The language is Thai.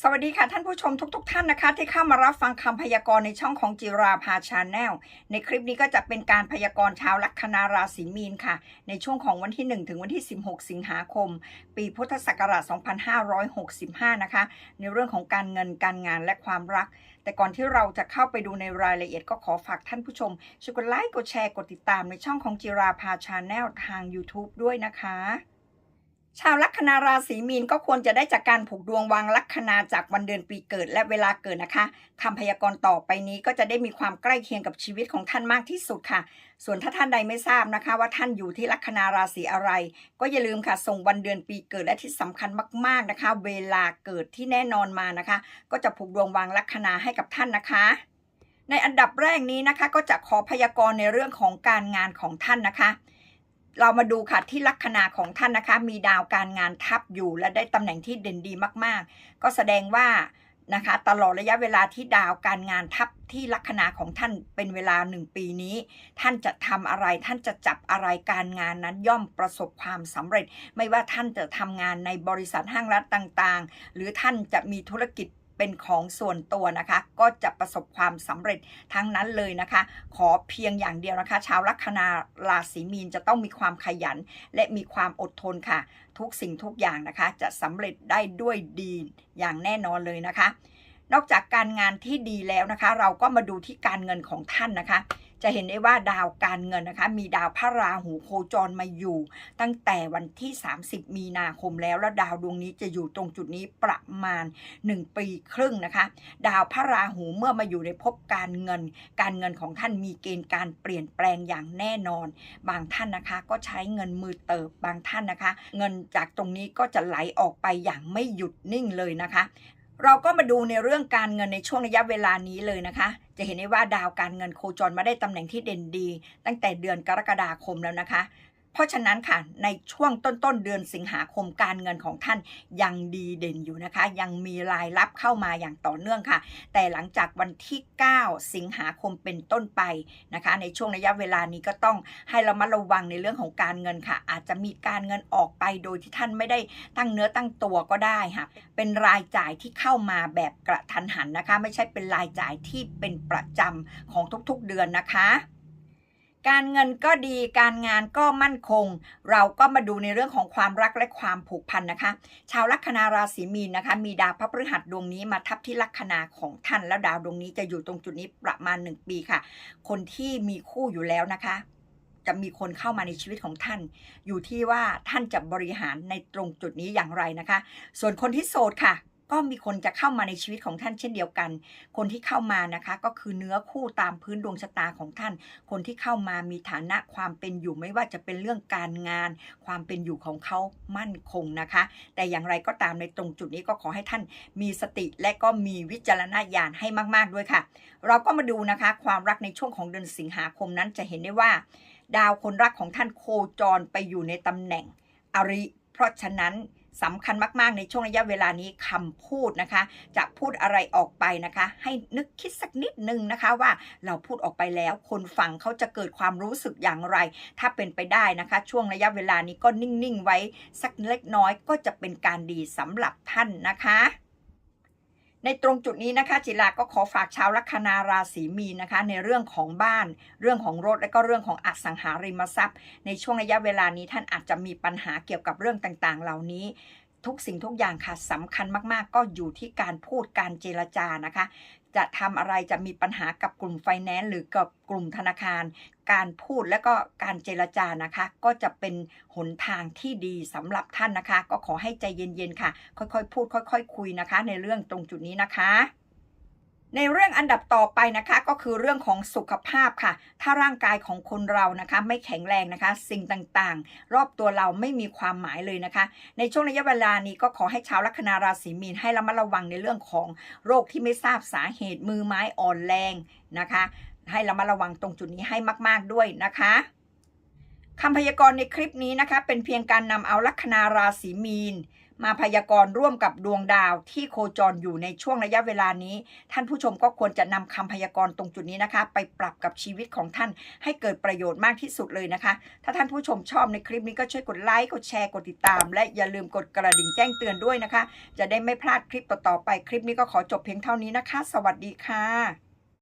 สวัสดีค่ะท่านผู้ชมทุกๆท่านนะคะ ที่เข้ามารับฟังคำพยากรณ์ในช่องของจิราภาชาแนลในคลิปนี้ก็จะเป็นการพยากรณ์ชาวลัคนาราศีมีนค่ะ ในช่วงของวันที่ 1 ถึงวันที่ 16 สิงหาคม ปีพุทธศักราช 2565 นะคะ ในเรื่องของการเงินการงานและความรัก แต่ก่อนที่เราจะเข้าไปดูในรายละเอียดก็ขอฝากท่านผู้ชมช่วยกดไลค์กดแชร์กดติดตามในช่องของจิราภาชาแนลทาง YouTube ด้วยนะคะ ชาวลัคนาราศีมีนก็ควรจะได้จากการผูกดวงวางลัคนาจากวันเดือนปีเกิดและเวลาเกิดนะคะคำพยากรณ์ต่อไปนี้ก็จะได้มีความใกล้เคียงกับชีวิตของท่านมากที่สุดค่ะ ส่วนถ้าท่านใดไม่ทราบนะคะ ว่าท่านอยู่ที่ลัคนาราศีอะไร ก็อย่าลืมค่ะ ส่งวันเดือนปีเกิดและที่สำคัญมาก ๆนะคะ เวลาเกิดที่แน่นอนมานะคะ ก็จะผูกดวงวางลัคนาให้กับท่านนะคะในอันดับแรกนี้นะคะ ก็จะขอพยากรณ์ในเรื่องของการงานของท่านนะคะ เรามาดูค่ะที่ลัคนาของท่านนะคะ มีดาวการงานทับอยู่ และได้ตำแหน่งที่เด่นดีมาก ๆ ก็แสดงว่านะคะ ตลอดระยะเวลาที่ดาวการงานทับที่ลัคนาของท่านเป็นเวลาหนึ่งปีนี้ ท่านจะทำอะไรท่านจะจับอะไรการงานนั้นย่อมประสบความสำเร็จ ไม่ว่าท่านจะทำงานในบริษัทห้างร้านต่างๆ หรือท่านจะมีธุรกิจ เป็นของส่วนตัวนะคะ ก็จะประสบความสำเร็จทั้งนั้นเลยนะคะ ขอเพียงอย่างเดียวนะคะ ชาวลัคนาราศีมีนจะต้องมีความขยัน และมีความอดทนค่ะ ทุกสิ่งทุกอย่างนะคะ จะสำเร็จได้ด้วยดีอย่างแน่นอนเลยนะคะ นอกจากการงานที่ดีแล้วนะคะ เราก็มาดูที่การเงินของท่านนะคะ จะเห็นได้ว่าดาวการเงินนะคะ มีดาวพระราหูโคจรมาอยู่ ตั้งแต่วันที่ 30 มีนาคมแล้ว แล้วดาวดวงนี้จะอยู่ตรงจุดนี้ประมาณ 1 ปีครึ่งนะคะ ดาวพระราหูเมื่อมาอยู่ในภพการเงิน การเงินของท่านมีเกณฑ์การเปลี่ยนแปลงอย่างแน่นอน บางท่านนะคะก็ใช้เงินมือเติบบางท่านนะคะ เงินจากตรงนี้ก็จะไหลออกไปอย่างไม่หยุดนิ่งเลยนะคะ เราก็มาดูในเรื่องการเงินในช่วงระยะเวลานี้เลยนะคะ จะเห็นได้ว่าดาวการเงินโคจรมาได้ตำแหน่งที่เด่นดี ตั้งแต่เดือนกรกฎาคมแล้วนะคะ เพราะฉะนั้นค่ะในช่วงต้นๆเดือนสิงหาคมการเงินของท่านยังดีเด่นอยู่นะคะ ยังมีรายรับเข้ามาอย่างต่อเนื่องค่ะ แต่หลังจากวันที่ 9 สิงหาคมเป็นต้นไปนะคะ ในช่วงระยะเวลานี้ก็ต้องให้เรามาระวังในเรื่องของการเงินค่ะ อาจจะมีการเงินออกไปโดยที่ท่านไม่ได้ตั้งเนื้อตั้งตัวก็ได้ค่ะเป็นรายจ่ายที่เข้ามาแบบกระทันหันนะคะ ไม่ใช่เป็นรายจ่ายที่เป็นประจำของทุกๆเดือนนะคะ การเงินก็ดีการงานก็มั่นคง เราก็มาดูในเรื่องของความรักและความผูกพันนะคะ ชาวลัคนาราศีมีนนะคะ มีดาวพระพฤหัสดวงนี้มาทับที่ลัคนาของท่านแล้วดาวดวงนี้จะอยู่ตรงจุดนี้ประมาณ 1 ปีค่ะ คนที่มีคู่อยู่แล้วนะคะ จะมีคนเข้ามาในชีวิตของท่าน อยู่ที่ว่าท่านจะบริหารในตรงจุดนี้อย่างไรนะคะ ส่วนคนที่โสดค่ะ ก็มีคนจะเข้ามาในชีวิตของท่านเช่นเดียวกัน คนที่เข้ามานะคะก็คือเนื้อคู่ตามพื้นดวงชะตาของท่าน คนที่เข้ามามีฐานะความเป็นอยู่ไม่ว่าจะเป็นเรื่องการงาน ความเป็นอยู่ของเขามั่นคงนะคะ แต่อย่างไรก็ตามในตรงจุดนี้ก็ขอให้ท่านมีสติและก็มีวิจารณญาณให้มาก ๆด้วยค่ะ เราก็มาดูนะคะ ความรักในช่วงของเดือนสิงหาคมนั้นจะเห็นได้ว่า ดาวคนรักของท่านโคจรไปอยู่ในตำแหน่งอริ เพราะฉะนั้น สำคัญมาก ๆ ในช่วงระยะเวลานี้คำพูดนะคะ จะพูดอะไรออกไปนะคะ ให้นึกคิดสักนิดนึงนะคะว่าเราพูดออกไปแล้ว คนฟังเขาจะเกิดความรู้สึกอย่างไร ถ้าเป็นไปได้นะคะ ช่วงระยะเวลานี้ก็นิ่ง ๆ ไว้สักเล็กน้อยก็จะเป็นการดีสำหรับท่านนะคะ ในตรงจุดนี้นะคะจิราก็ขอฝากชาวลัคนาราศีมีนนะคะ ในเรื่องของบ้าน เรื่องของรถและก็เรื่องของอสังหาริมทรัพย์ ในช่วงระยะเวลานี้ท่านอาจจะมีปัญหาเกี่ยวกับเรื่องต่างๆ เหล่านี้ ทุกสิ่งทุกอย่างค่ะสำคัญมากๆ ก็อยู่ที่การพูดการเจรจานะคะ จะทำอะไรจะมีปัญหากับกลุ่มไฟแนนซ์หรือกับกลุ่มธนาคาร การพูดและก็การเจรจานะคะ ก็จะเป็นหนทางที่ดีสำหรับท่านนะคะ ก็ขอให้ใจเย็นๆค่ะ ค่อยๆ พูด ค่อย ๆ คุยนะคะ ในเรื่องตรงจุดนี้นะคะ ในเรื่องอันดับต่อไปนะคะก็คือเรื่องของสุขภาพค่ะ ถ้าร่างกายของคนเรานะคะ ไม่แข็งแรงนะคะ สิ่งต่างๆ รอบตัวเราไม่มีความหมายเลยนะคะ ในช่วงระยะเวลานี้ก็ขอให้ชาวลัคนาราศีมีนให้ระมัดระวังในเรื่องของโรคที่ไม่ทราบสาเหตุมือไม้อ่อนแรงนะคะ ให้ระมัดระวังตรงจุดนี้ให้มาก ๆด้วยนะคะคำพยากรณ์ในคลิปนี้นะคะ เป็นเพียงการนำเอาลัคนาราศีมีน มาพยากรณ์ร่วมกับดวงดาวที่โคจรอยู่ในช่วงระยะเวลานี้ ท่านผู้ชมก็ควรจะนำคำพยากรณ์ตรงจุดนี้นะคะ ไปปรับกับชีวิตของท่านให้เกิดประโยชน์มากที่สุดเลยนะคะ ถ้าท่านผู้ชมชอบในคลิปนี้ก็ช่วยกดไลค์กดแชร์กดติดตาม และอย่าลืมกดกระดิ่งแจ้งเตือนด้วยนะคะ จะได้ไม่พลาดคลิปต่อๆไปคลิปนี้ก็ขอจบเพียงเท่านี้นะคะ สวัสดีค่ะ